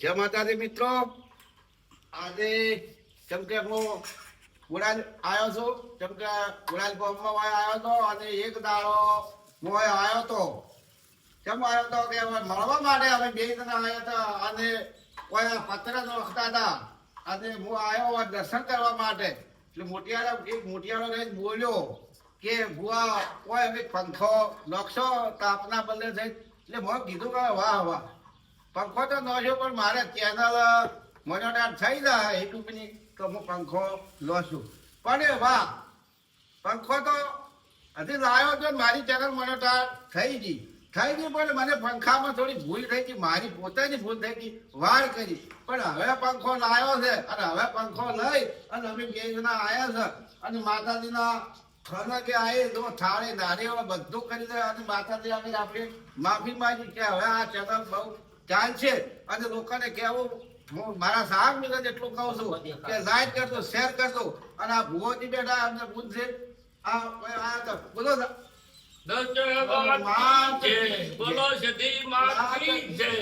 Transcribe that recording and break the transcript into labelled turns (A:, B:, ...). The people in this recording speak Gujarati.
A: જય માતાજી મિત્રો. આજે જેમ કે હું ગુડાલ આવ્યો છું, જેમ કે ગુડાલ ગામમાં આવ્યો હતો અને એક દાડો હું આવ્યો હતો. કેમ આવ્યો હતો કે મળવા માટે અમે બે જણા આવ્યા હતા અને કોઈ પત્ર લખતા હતા. અને હું આવ્યો દર્શન કરવા માટે. એટલે મોટિયારો એક મોટિયારો રહીને બોલ્યો કે ભુવા કોઈ અમે પંખો લખશો તાપના બદલે થઈ એટલે મેં કીધું કે, વાહ વાહ. પંખો તો નોશો પણ મારે ચેનલ મોનોટાર થઈ જાય યુટ્યુબની તો હું પંખો લો છું. પણ એ વાહ પંખો તો હજી લાવ્યો તો મારી ચેનલ મોનોટાર થઈ ગઈ. થઈ ગઈ પણ મને પંખામાં થોડી ભૂલ થઈ ગઈ, મારી પોતાની ભૂલ થઈ ગઈ વાર કરી. પણ હવે પંખો લાવ્યો છે, અને હવે પંખો લઈ, અને અમે બે જણા આવ્યા છે, અને માતાજીના થને કે આવી તો થાળે નારીઓ બધું કરી દે, અને માતાજી અમે આપણે માફી માંગી કે હવે આ ચેનલ બહુ ચાલશે અને લોકોને કહેવું હું મારા સાહેબ મિલન એટલું કહું છું કે લાઈક કરજો શેર કરજો અને આ ભુવનજી બેઠા અમને પૂછશે આ આ તો બોલો
B: દસ ભગવાન છે બોલો સતી માત કી જય.